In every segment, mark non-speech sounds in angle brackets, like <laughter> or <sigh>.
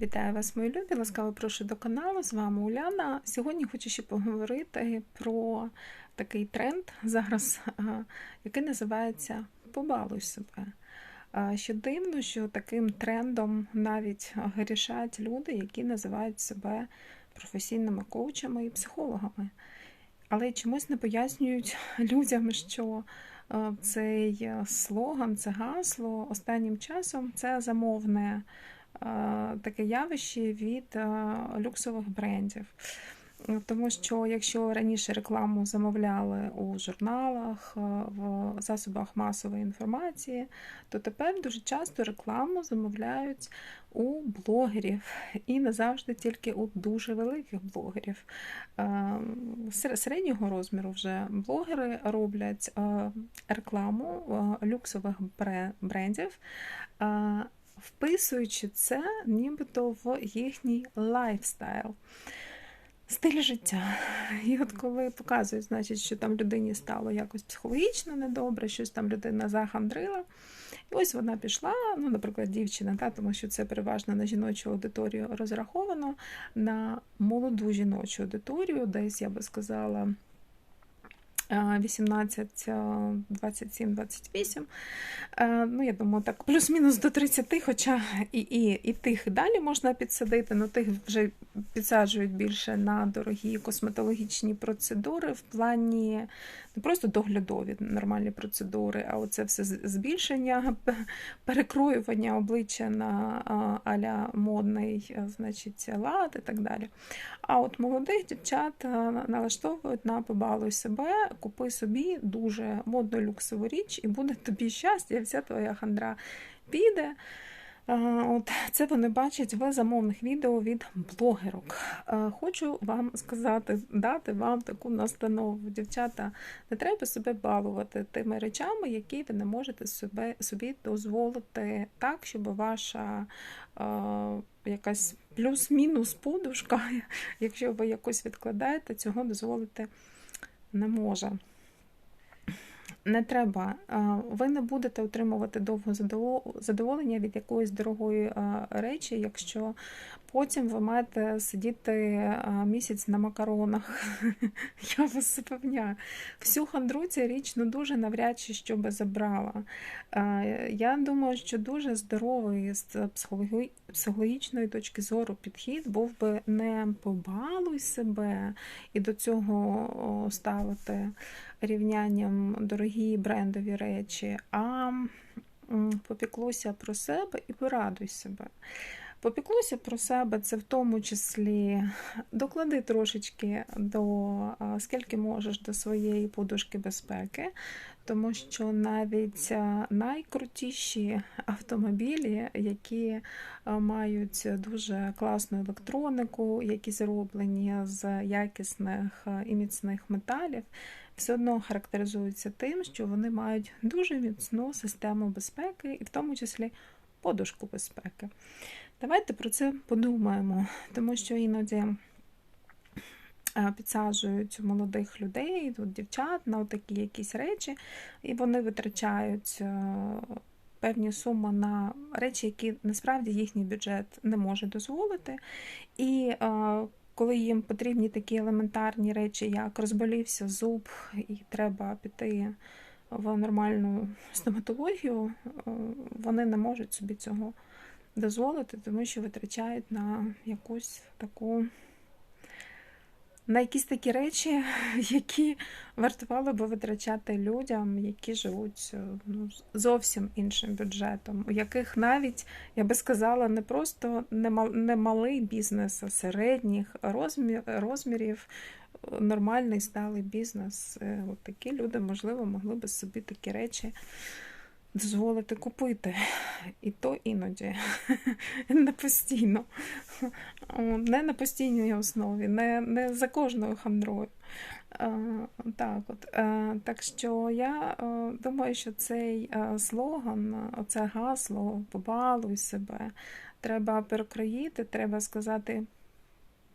Вітаю вас, мої любі! Ласкаво прошу до каналу. З вами Уляна. Сьогодні хочу ще поговорити про такий тренд зараз, який називається Побалуй себе. Що дивно, що таким трендом навіть грішать люди, які називають себе професійними коучами і психологами. Але чомусь не пояснюють <laughs> людям, що цей слоган, це гасло останнім часом це замовне таке явище від люксових брендів. Тому що якщо раніше рекламу замовляли у журналах, в засобах масової інформації, то тепер дуже часто рекламу замовляють у блогерів і не завжди тільки у дуже великих блогерів. Середнього розміру вже блогери роблять рекламу люксових брендів вписуючи це нібито в їхній лайфстайл. Стиль життя. І от коли показують, значить, що там людині стало якось психологічно недобре, щось там людина захандрила. І ось вона пішла, ну, наприклад, дівчина, та, тому що це переважно на жіночу аудиторію розраховано, на молоду жіночу аудиторію, десь, я би сказала, 18, 27, 28. Ну, я думаю, так, плюс-мінус до 30, хоча і і, і тих далі можна підсадити, але тих вже підсаджують більше на дорогі косметологічні процедури в плані не просто доглядові нормальні процедури, а оце все збільшення, перекроювання обличчя на аля модний значить, лад і так далі. А от молодих дівчат налаштовують на побалуй себе, купи собі дуже модну люксову річ, і буде тобі щастя, і вся твоя хандра піде. От Це вони бачать в замовних відео від блогерок. Хочу вам сказати, дати вам таку настанову. Дівчата, не треба себе балувати тими речами, які ви не можете собі, собі дозволити так, щоб ваша е, якась плюс-мінус подушка, <laughs> якщо ви якось відкладаєте, цього дозволити не може не треба. Ви не будете отримувати довго задоволення від якоїсь дорогої речі, якщо потім ви маєте сидіти місяць на макаронах. <laughs> Я вас запевняю. Всю хандру ця річ ну, дуже навряд чи що би забрала. Я думаю, що дуже здоровий з психологічної точки зору підхід був би не побалуй себе і до цього ставити рівнянням дорогі брендові речі, а попіклуйся про себе і порадуй себе. Попіклуйся про себе, це в тому числі доклади трошечки до скільки можеш до своєї подушки безпеки, тому що навіть найкрутіші автомобілі, які мають дуже класну електронику, які зроблені з якісних і міцних металів, все одно характеризуються тим, що вони мають дуже міцну систему безпеки, і в тому числі подушку безпеки. Давайте про це подумаємо, тому що іноді підсаджують молодих людей, тут дівчат на такі якісь речі, і вони витрачають певні суми на речі, які насправді їхній бюджет не може дозволити. І коли їм потрібні такі елементарні речі, як розболівся зуб, і треба піти в нормальну стоматологію, вони не можуть собі цього тому що витрачають на якусь таку на якісь такі речі, <laughs> які вартувало би витрачати людям, які живуть е, ну, зовсім іншим бюджетом, у яких навіть, я би сказала, не просто не малий бізнес, а середніх розмір, розмірів, нормальний сталий бізнес. Е, от такі люди, можливо, могли би собі такі речі дозволити купити. І то іноді, <laughs> не постійно, не на постійній основі, не не за кожною хандрою. Так от. Так що я думаю, що цей слоган, оце гасло, побалуй себе, треба перекроїти, треба сказати.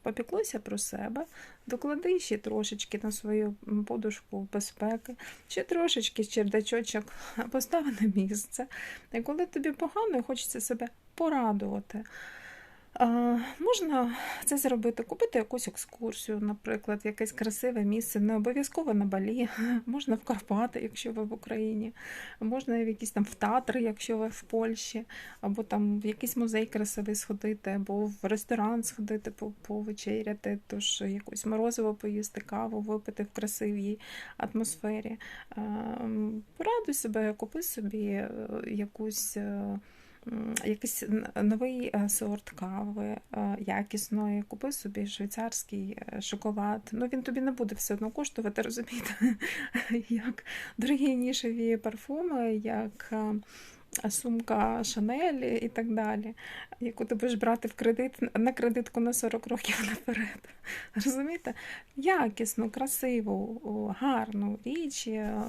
Попіклуйся про себе, доклади ще трошечки на свою подушку безпеки, ще трошечки чердачочок <laughs> постави на місце. І коли тобі погано, хочеться себе порадувати. Можна це зробити, купити якусь екскурсію, наприклад, якесь красиве місце, не обов'язково на Балі, <laughs> можна в Карпати, якщо ви в Україні, можна в якісь там в Татри, якщо ви в Польщі, або там в якийсь музей красивий сходити, або в ресторан сходити, повечеряти, тож якусь морозиво поїсти, каву, випити в красивій атмосфері. Порадуй себе, купи собі е, якусь. Якийсь новий е, сорт кави е, якісної, купи собі швейцарський е, шоколад. Ну він тобі не буде все одно коштувати, розумієте, <laughs> як дорогі нішеві парфуми, як сумка Шанелі і так далі, яку ти будеш брати в кредит на кредитку на 40 років наперед. <laughs> Розумієте? Якісну, красиву, гарну річ, е,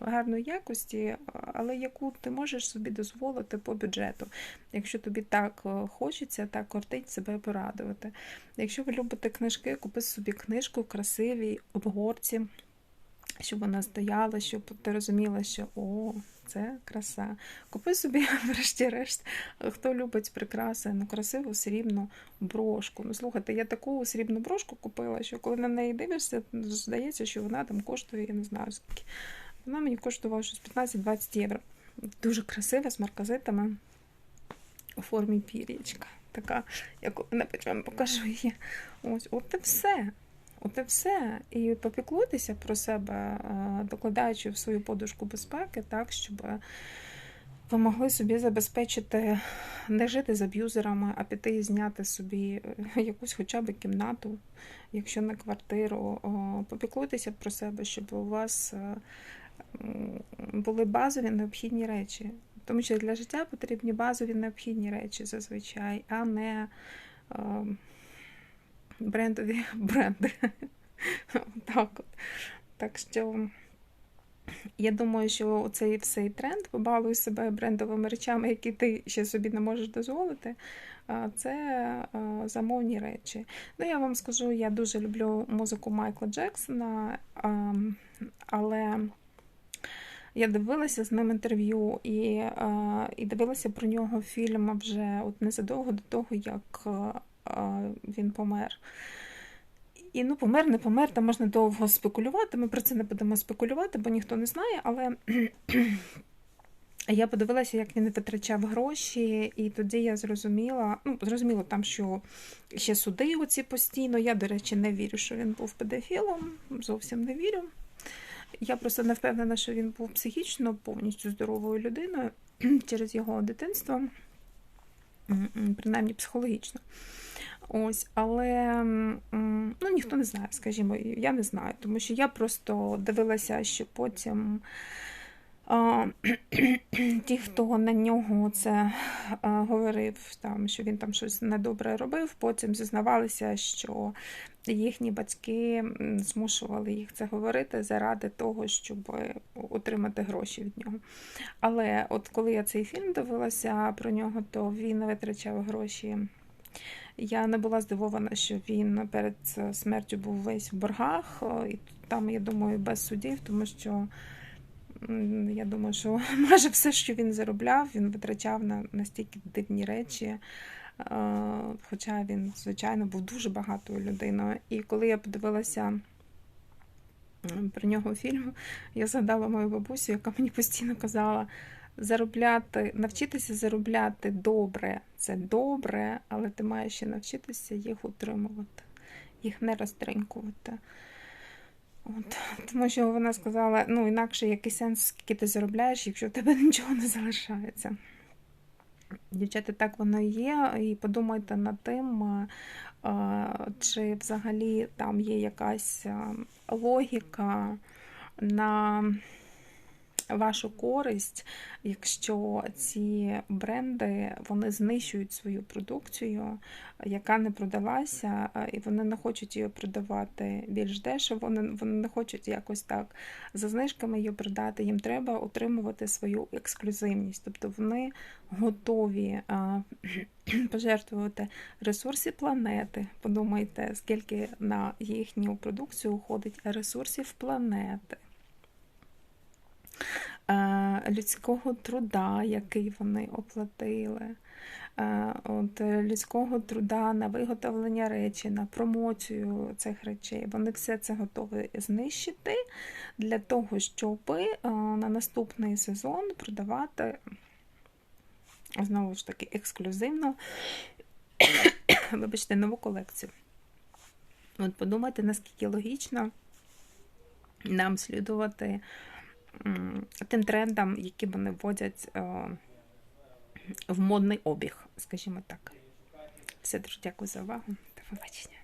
гарної якості, але яку ти можеш собі дозволити по бюджету. Якщо тобі так е, хочеться, так кортить себе порадувати. Якщо ви любите книжки, купи собі книжку в красивій обгорці. Щоб вона стояла, щоб ти розуміла, що о, це краса. Купи собі, <laughs> врешті-решт, хто любить прикраси, ну, красиву срібну брошку. Ну, слухайте, я таку срібну брошку купила, що коли на неї дивишся, здається, що вона там коштує, я не знаю скільки. Вона мені коштувала щось 15-20 євро. Дуже красива, з марказитами у формі пір'ячка. Така, яку не вам покажу її. Ось, от і все. От і все. І попіклуйтеся про себе, докладаючи в свою подушку безпеки, так, щоб ви могли собі забезпечити, не жити з аб'юзерами, а піти і зняти собі е, якусь хоча б кімнату, якщо не квартиру. Попіклуйтеся про себе, щоб у вас е, були базові необхідні речі. Тому що для життя потрібні базові необхідні речі зазвичай, а не ем, брендові <laughs> бренди. так от. Так що я думаю, що цей всей тренд побалуй себе брендовими речами, які ти ще собі не можеш дозволити. Це замовні речі. Ну, я вам скажу, я дуже люблю музику Майкла Джексона, але я дивилася з ним інтерв'ю і і дивилася про нього фільм вже от незадовго до того, як він помер. І ну, помер, не помер, там можна довго спекулювати. Ми про це не будемо спекулювати, бо ніхто не знає, але я подивилася, як він витрачав гроші, і тоді я зрозуміла, ну, зрозуміло, там, що ще суди оці постійно. Я, до речі, не вірю, що він був педофілом, зовсім не вірю. Я просто не впевнена, що він був психічно повністю здоровою людиною <clears throat> через його дитинство, принаймні психологічно. Ось, але ну, ніхто не знає, скажімо, я не знаю, тому що я просто дивилася, що потім а, <clears throat> ті, хто на нього це а, говорив, там, що він там щось недобре робив, потім зізнавалися, що їхні батьки змушували їх це говорити заради того, щоб отримати гроші від нього. Але от коли я цей фільм дивилася про нього, то він витрачав гроші. Я не була здивована, що він перед смертю був весь в боргах, і там, я думаю, без судів, тому що я думаю, що <laughs> майже все, що він заробляв, він витрачав на настільки дивні речі. Хоча він, звичайно, був дуже багатою людиною. І коли я подивилася про нього фільм, я згадала мою бабусю, яка мені постійно казала заробляти, навчитися заробляти добре це добре, але ти маєш ще навчитися їх утримувати, їх не розтринкувати. От. Тому що вона сказала, ну, інакше який сенс, скільки ти заробляєш, якщо в тебе <laughs> нічого не залишається. Дівчата, так воно є, і подумайте над тим, чи взагалі там є якась логіка на вашу користь, якщо ці бренди вони знищують свою продукцію, яка не продалася, і вони не хочуть її продавати більш дешево, вони, вони не хочуть якось так за знижками її продати. Їм треба утримувати свою ексклюзивність, тобто вони готові <clears throat> пожертвувати ресурси планети. Подумайте, скільки на їхню продукцію уходить ресурсів планети. Е, людського труда, який вони оплатили. е, от, е, людського труда на виготовлення речі, на промоцію цих речей. Вони все це готові знищити для того, щоб на наступний сезон продавати знову ж таки ексклюзивно, <coughs> вибачте, нову колекцію. От подумайте, наскільки логічно нам слідувати тим трендам, які вони вводять е, в модний обіг, скажімо так. Все дуже дякую за увагу. До побачення.